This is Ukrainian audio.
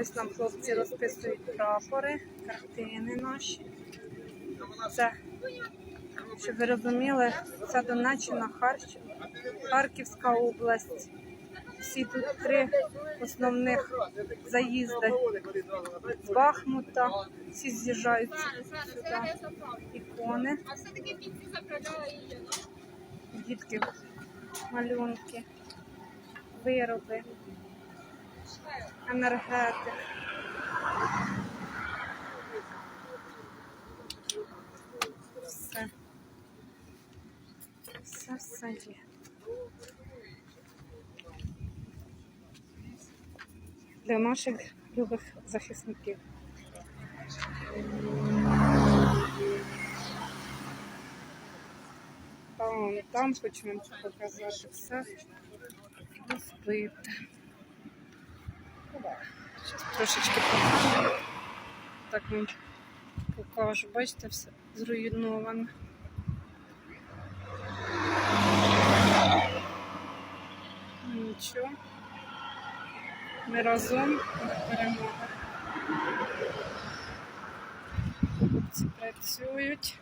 Ось нам хлопці розписують прапори, картини наші. Це, щоб ви розуміли, це Донеччина, Харч... Харківська область. Всі тут три основних заїзди з Бахмута. Всі з'їжджаються сюди. Ікони, дітки, малюнки, вироби, енергетик. Все. Все, все є. Для наших любих захисників. Там, там хочу вам показати все розбите. Зараз трошечки покажу. Так вам покажу. Бачите, все зруйноване. Нічого. Ми разом до перемоги. Хлопці працюють.